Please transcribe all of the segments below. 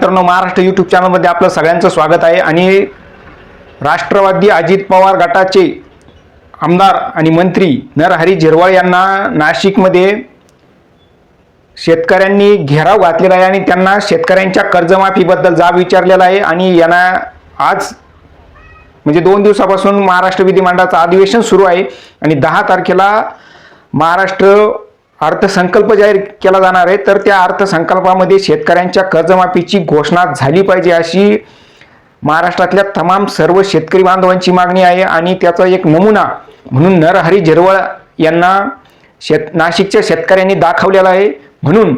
मित्रांनो महाराष्ट्र यूट्यूब चॅनलमध्ये आपलं सगळ्यांचं स्वागत आहे. आणि राष्ट्रवादी अजित पवार गटाचे आमदार आणि मंत्री नरहरी झिरवाळ यांना नाशिकमध्ये शेतकऱ्यांनी घेराव घातलेला आहे आणि त्यांना शेतकऱ्यांच्या कर्जमाफीबद्दल जाब विचारलेला आहे. आणि यांना आज म्हणजे दोन दिवसापासून महाराष्ट्र विधिमंडळाचं अधिवेशन सुरू आहे. आणि दहा तारखेला महाराष्ट्र अर्थसंकल्प जाहीर केला जाणार आहे तर त्या अर्थसंकल्पामध्ये शेतकऱ्यांच्या कर्जमाफीची घोषणा झाली पाहिजे अशी महाराष्ट्रातल्या तमाम सर्व शेतकरी बांधवांची मागणी आहे आणि त्याचा एक नमुना म्हणून नरहरी झिरवळ यांना शेत नाशिकच्या शेतकऱ्यांनी दाखवलेला आहे. म्हणून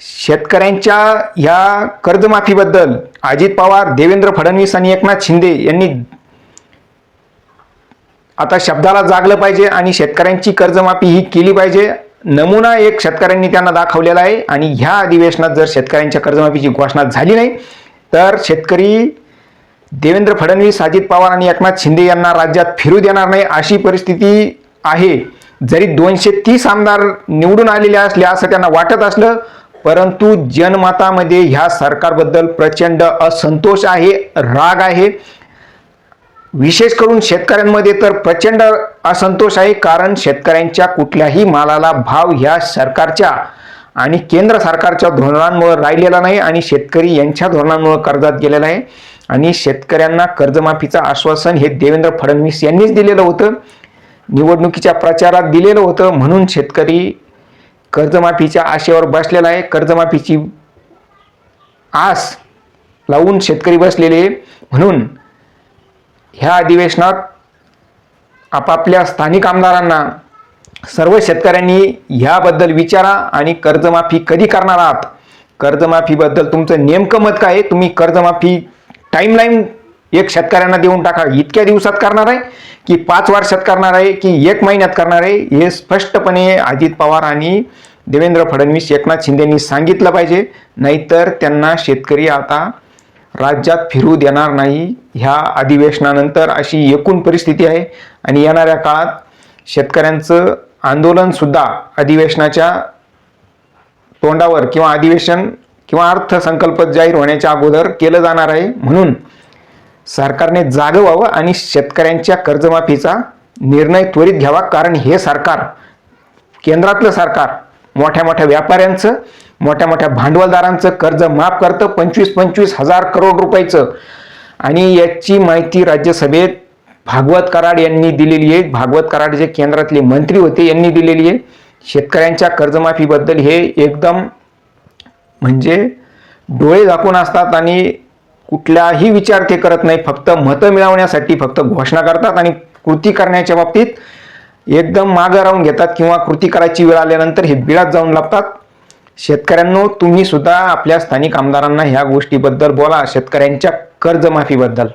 शेतकऱ्यांच्या ह्या कर्जमाफीबद्दल अजित पवार देवेंद्र फडणवीस आणि एकनाथ शिंदे यांनी आता शब्दाला जागलं पाहिजे आणि शेतकऱ्यांची कर्जमाफी ही केली पाहिजे. नमुना एक शेतकऱ्यांनी त्यांना दाखवलेला आहे आणि ह्या अधिवेशनात जर शेतकऱ्यांच्या कर्जमाफीची घोषणा झाली नाही तर शेतकरी देवेंद्र फडणवीस अजित पवार आणि एकनाथ शिंदे यांना राज्यात फिरू देणार नाही अशी परिस्थिती आहे. जरी दोनशे तीस आमदार निवडून आलेले असले असं त्यांना वाटत असलं परंतु जनमतामध्ये ह्या सरकारबद्दल प्रचंड असंतोष आहे राग आहे. विशेष करून शेतकऱ्यांमध्ये तर प्रचंड असंतोष आहे कारण शेतकऱ्यांच्या कुठल्याही मालाला भाव ह्या सरकारच्या आणि केंद्र सरकारच्या धोरणांमुळे राहिलेला नाही आणि शेतकरी यांच्या धोरणांमुळे कर्जात गेलेला आहे. आणि शेतकऱ्यांना कर्जमाफीचं आश्वासन हे देवेंद्र फडणवीस यांनीच दिलेलं होतं. निवडणुकीच्या प्रचारात दिलेलं होतं. म्हणून शेतकरी कर्जमाफीच्या आशेवर बसलेला आहे. कर्जमाफीची आस लावून शेतकरी बसलेले म्हणून ह्या अधिवेशनात आपापल्या स्थानिक आमदारांना सर्व शेतकऱ्यांनी ह्याबद्दल विचारा आणि कर्जमाफी कधी करणार आहात? कर्जमाफीबद्दल तुमचं नेमकं मत काय आहे? तुम्ही कर्जमाफी टाईमलाईन एक शेतकऱ्यांना देऊन टाका. इतक्या दिवसात करणार आहे की पाच वर्षात करणार आहे की एक महिन्यात करणार आहे? हे स्पष्टपणे अजित पवार आणि देवेंद्र फडणवीस एकनाथ शिंदेंनी सांगितलं पाहिजे. नाहीतर त्यांना शेतकरी आता राज्यात फिरू देणार नाही ह्या अधिवेशनानंतर अशी एकूण परिस्थिती आहे. आणि येणाऱ्या काळात शेतकऱ्यांचं आंदोलनसुद्धा अधिवेशनाच्या तोंडावर किंवा अधिवेशन किंवा अर्थसंकल्प जाहीर होण्याच्या अगोदर केलं जाणार आहे. म्हणून सरकारने जाग व्हावं आणि शेतकऱ्यांच्या कर्जमाफीचा निर्णय त्वरित घ्यावा. कारण हे सरकार केंद्रातलं सरकार मोठ्या मोठ्या व्यापाऱ्यांचं मोठ्या मोठ्या भांडवलदारांचं कर्ज माफ करतं पंचवीस पंचवीस हजार करोड रुपयाचं. आणि याची माहिती राज्यसभेत भागवत कराड यांनी दिलेली आहे. भागवत कराड जे केंद्रातले मंत्री होते यांनी दिलेली आहे. शेतकऱ्यांच्या कर्जमाफीबद्दल हे एकदम म्हणजे डोळे झाकून असतात आणि कुठलाही विचार ते करत नाही. फक्त मतं मिळवण्यासाठी फक्त घोषणा करतात आणि कृती करण्याच्या बाबतीत एकदम मागं राहून घेतात किंवा कृती करायची वेळ आल्यानंतर हे बिळात जाऊन लागतात शेतकऱ्यांनो तुम्ही सुद्धा आपल्या स्थानिक आमदारांना ह्या गोष्टीबद्दल बोला. शेतकऱ्यांच्या कर्जमाफीबद्दल.